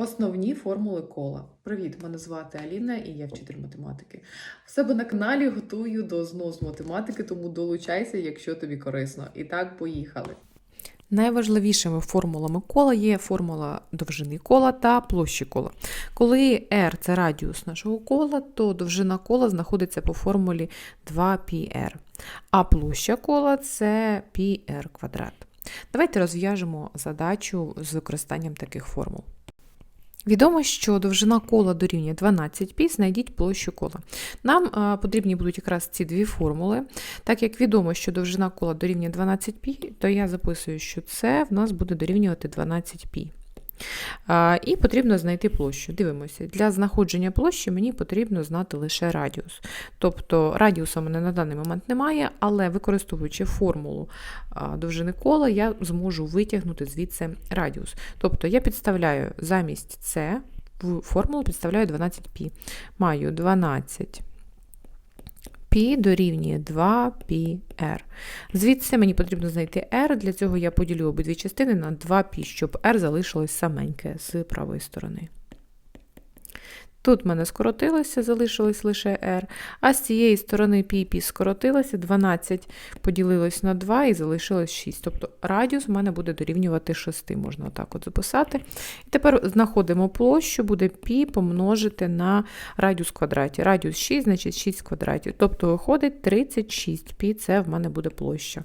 Основні формули кола. Привіт, мене звати Аліна і я вчитель математики. В себе на каналі готую до ЗНО з математики, тому долучайся, якщо тобі корисно. І так, поїхали. Найважливішими формулами кола є формула довжини кола та площі кола. Коли r це радіус нашого кола, то довжина кола знаходиться по формулі 2πr, а площа кола це πr квадрат. Давайте розв'яжемо задачу з використанням таких формул. Відомо, що довжина кола дорівнює 12π, знайдіть площу кола. Нам а, потрібні будуть якраз ці дві формули. Так як відомо, що довжина кола дорівнює 12π, то я записую, що це в нас буде дорівнювати 12π. А, І потрібно знайти площу. Дивимося, для знаходження площі мені потрібно знати лише радіус. Тобто радіуса в мене на даний момент немає, але використовуючи формулу довжини кола, я зможу витягнути звідси радіус. Тобто я підставляю замість це в формулу підставляю 12π. Маю 12 π дорівнює 2πr. Звідси мені потрібно знайти r, для цього я поділю обидві частини на 2π, щоб r залишилось саменьке з правої сторони. Тут в мене скоротилося, залишилось лише R. А з цієї сторони пі скоротилося, 12 поділилось на 2 і залишилось 6. Тобто радіус в мене буде дорівнювати 6, можна отак от записати. І тепер знаходимо площу, буде пі помножити на радіус квадраті. Радіус 6, значить 6 квадратів. Тобто виходить 36 пі це в мене буде площа.